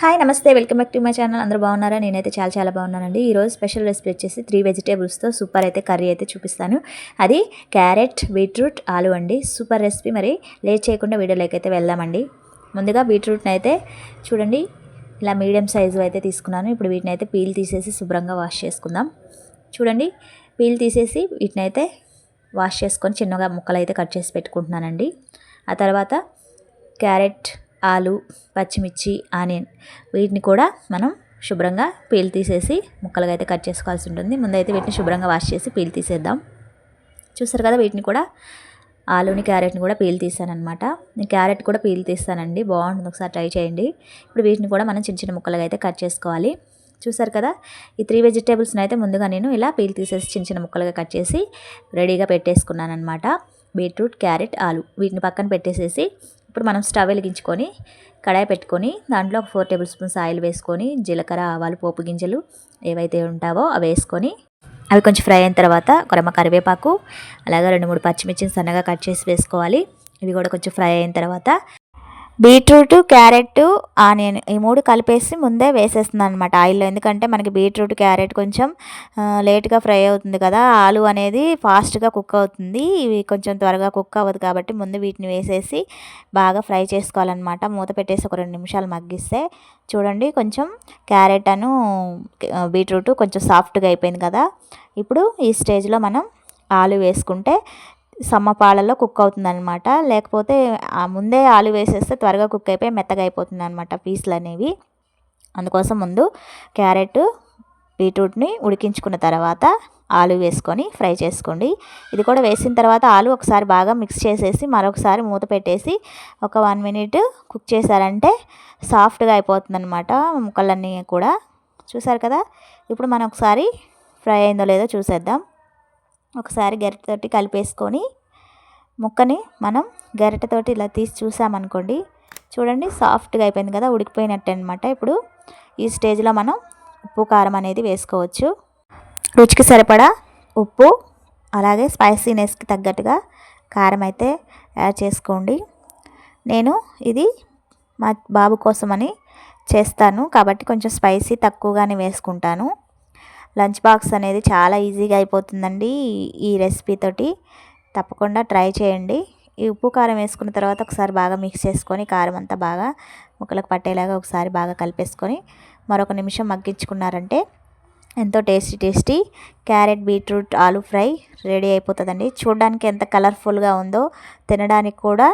Hi namaste. Welcome back to my channel. అందరూ బాగున్నారా? నేనైతే చాలా చాలా బాగున్నానండి. ఈరోజు స్పెషల్ రెసిపీ వచ్చేసి త్రీ వెజిటేబుల్స్తో సూపర్ అయితే కర్రీ అయితే చూపిస్తాను. అది క్యారెట్ బీట్రూట్ ఆలు అండి. Super recipe. మరి లేట్ చేయకుండా వీడియోలోకి అయితే వెళ్దామండి. ముందుగా బీట్రూట్ని అయితే చూడండి. ఇలా మీడియం సైజు అయితే తీసుకున్నాను. ఇప్పుడు వీటిని అయితే పీల్ తీసేసి శుభ్రంగా వాష్ చేసుకుందాం. చూడండి. పీల్ తీసేసి వీటిని అయితే వాష్ చేసుకొని చిన్నగా ముక్కలు అయితే కట్ చేసి పెట్టుకుంటున్నానండి. ఆ తర్వాత క్యారెట్ ఆలు పచ్చిమిర్చి ఆనియన్ వీటిని కూడా మనం శుభ్రంగా పీల్ తీసేసి ముక్కలుగా అయితే కట్ చేసుకోవాల్సి ఉంటుంది. ముందైతే వీటిని శుభ్రంగా వాష్ చేసి పీల్ తీసేద్దాం. చూసారు కదా వీటిని కూడా? ఆలుని క్యారెట్ని కూడా పీల్ తీసానమాట అనమాట నేను క్యారెట్ కూడా పీల్ తీస్తానండి. బాగుంటుంది. ఒకసారి ట్రై చేయండి. ఇప్పుడు వీటిని కూడా మనం చిన్న చిన్న ముక్కలుగా అయితే కట్ చేసుకోవాలి. చూసారు కదా? ఈ త్రీ వెజిటేబుల్స్ని అయితే ముందుగా నేను ఇలా పీల్ తీసేసి చిన్న చిన్న ముక్కలుగా కట్ చేసి రెడీగా పెట్టేసుకున్నాను అనమాట బీట్రూట్ క్యారెట్ ఆలు వీటిని పక్కన పెట్టేసేసి ఇప్పుడు మనం స్టవ్ వెలిగించుకొని కడాయి పెట్టుకొని దాంట్లో ఒక ఫోర్ టేబుల్ స్పూన్స్ ఆయిల్ వేసుకొని జీలకర్ర ఆవాలు పోపు గింజలు ఏవైతే ఉంటావో అవి వేసుకొని అవి కొంచెం ఫ్రై అయిన తర్వాత కొరమ కరివేపాకు అలాగే రెండు మూడు పచ్చిమిర్చిని సన్నగా కట్ చేసి వేసుకోవాలి. ఇవి కూడా కొంచెం ఫ్రై అయిన తర్వాత బీట్రూట్ క్యారెట్ ఆనియన్ ఈ మూడు కలిపేసి ముందే వేసేస్తున్నాను అనమాట ఆయిల్లో. ఎందుకంటే మనకి బీట్రూట్ క్యారెట్ కొంచెం లేట్గా ఫ్రై అవుతుంది కదా ఆలు అనేది ఫాస్ట్గా కుక్ అవుతుంది. ఇవి కొంచెం త్వరగా కుక్ అవ్వదు కాబట్టి ముందు వీటిని వేసేసి బాగా ఫ్రై చేసుకోవాలన్నమాట. మూత పెట్టేసి ఒక రెండు నిమిషాలు మగ్గిస్తే చూడండి కొంచెం క్యారెట్ అను బీట్రూట్ కొంచెం సాఫ్ట్గా అయిపోయింది కదా. ఇప్పుడు ఈ స్టేజ్లో మనం ఆలు వేసుకుంటే సమ్మపాలలో కుక్ అవుతుంది అనమాట లేకపోతే ముందే ఆలు వేసేస్తే త్వరగా కుక్ అయిపోయి మెత్తగా అయిపోతుంది అనమాట పీసులు అనేవి అందుకోసం ముందు క్యారెట్ బీట్రూట్ని ఉడికించుకున్న తర్వాత ఆలు వేసుకొని ఫ్రై చేసుకోండి. ఇది కూడా వేసిన తర్వాత ఆలు ఒకసారి బాగా మిక్స్ చేసేసి మరొకసారి మూత పెట్టేసి ఒక వన్ మినిట్ కుక్ చేశారంటే సాఫ్ట్గా అయిపోతుంది అనమాట ముక్కలన్నీ కూడా. చూసారు కదా? ఇప్పుడు మనం ఒకసారి ఫ్రై అయిందో లేదో చూసేద్దాం. ఒకసారి గరిటతోటి కలిపేసుకొని ముక్కని మనం గరిటతోటి ఇలా తీసి చూసామనుకోండి చూడండి సాఫ్ట్గా అయిపోయింది కదా ఉడికిపోయినట్టు అనమాట ఇప్పుడు ఈ స్టేజ్లో మనం ఉప్పు కారం అనేది వేసుకోవచ్చు. రుచికి సరిపడా ఉప్పు అలాగే స్పైసీనెస్కి తగ్గట్టుగా కారం అయితే యాడ్ చేసుకోండి. నేను ఇది మా బాబు కోసమని చేస్తాను కాబట్టి కొంచెం స్పైసీ తక్కువగానే వేసుకుంటాను. లంచ్ బాక్స్ అనేది చాలా ఈజీగా అయిపోతుందండి ఈ రెసిపీతోటి తప్పకుండా ట్రై చేయండి. ఈ ఉప్పు కారం వేసుకున్న తర్వాత ఒకసారి బాగా మిక్స్ చేసుకొని కారం అంతా బాగా ముక్కలకు పట్టేలాగా ఒకసారి బాగా కలిపేసుకొని మరొక నిమిషం మగ్గించుకున్నారంటే ఎంతో టేస్టీ టేస్టీ క్యారెట్ బీట్రూట్ ఆలు ఫ్రై రెడీ అయిపోతుందండి. చూడడానికి ఎంత కలర్ఫుల్గా ఉందో తినడానికి కూడా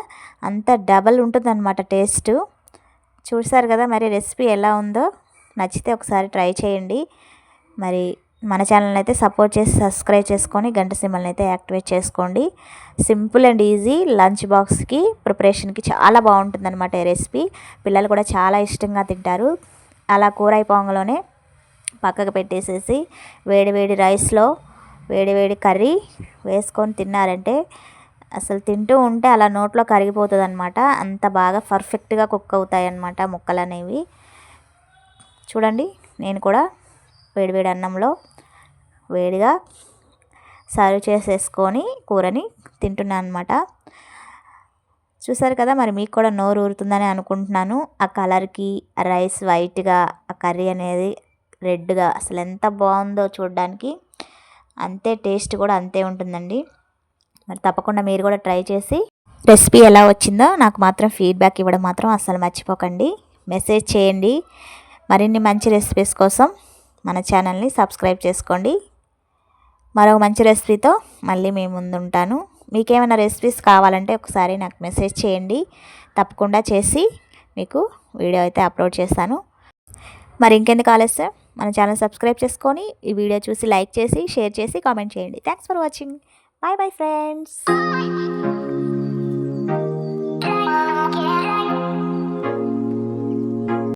అంత డబల్ ఉంటుందన్నమాట టేస్ట్. చూసారు కదా మరి రెసిపీ ఎలా ఉందో? నచ్చితే ఒకసారి ట్రై చేయండి. మరి మన ఛానల్ని అయితే సపోర్ట్ చేసి సబ్స్క్రైబ్ చేసుకొని గంట సింబల్ని అయితే యాక్టివేట్ చేసుకోండి. సింపుల్ అండ్ ఈజీ లంచ్ బాక్స్కి ప్రిపరేషన్కి చాలా బాగుంటుంది అనమాట ఈ రెసిపీ. పిల్లలు కూడా చాలా ఇష్టంగా తింటారు. అలా కూర అయిపోగానే పక్కకు పెట్టేసేసి వేడివేడి రైస్లో వేడివేడి కర్రీ వేసుకొని తిన్నారంటే అసలు తింటూ ఉంటే అలా నోట్లో కరిగిపోతుంది అనమాట అంత బాగా పర్ఫెక్ట్గా కుక్ అవుతాయి అన్నమాట ముక్కలు అనేవి చూడండి నేను కూడా వేడివేడి అన్నంలో వేడిగా సర్వ్ చేసేసుకొని కూరని తింటున్నాను అనమాట చూసారు కదా మరి మీకు కూడా నోరు ఊరుతుందని అనుకుంటున్నాను. ఆ కలర్కి ఆ రైస్ వైట్గా ఆ కర్రీ అనేది రెడ్గా అసలు ఎంత బాగుందో చూడడానికి. అంతే టేస్ట్ కూడా అంతే ఉంటుందండి. మరి తప్పకుండా మీరు కూడా ట్రై చేసి రెసిపీ ఎలా వచ్చిందో నాకు మాత్రం ఫీడ్బ్యాక్ ఇవ్వడం మాత్రం అస్సలు మర్చిపోకండి. మెసేజ్ చేయండి. మరిన్ని మంచి రెసిపీస్ కోసం మన ఛానల్ని సబ్స్క్రైబ్ చేసుకోండి. మరో మంచి రెసిపీతో మళ్ళీ మీ ముందు ఉంటాను మీకేమైనా రెసిపీస్ కావాలంటే ఒకసారి నాకు మెసేజ్ చేయండి. తప్పకుండా చేసి మీకు వీడియో అయితే అప్లోడ్ చేస్తాను. మరి ఇంకెందుకు ఆలస్యం? మన ఛానల్ సబ్స్క్రైబ్ చేసుకొని ఈ వీడియో చూసి లైక్ చేసి షేర్ చేసి కామెంట్ చేయండి. Thanks for watching bye bye friends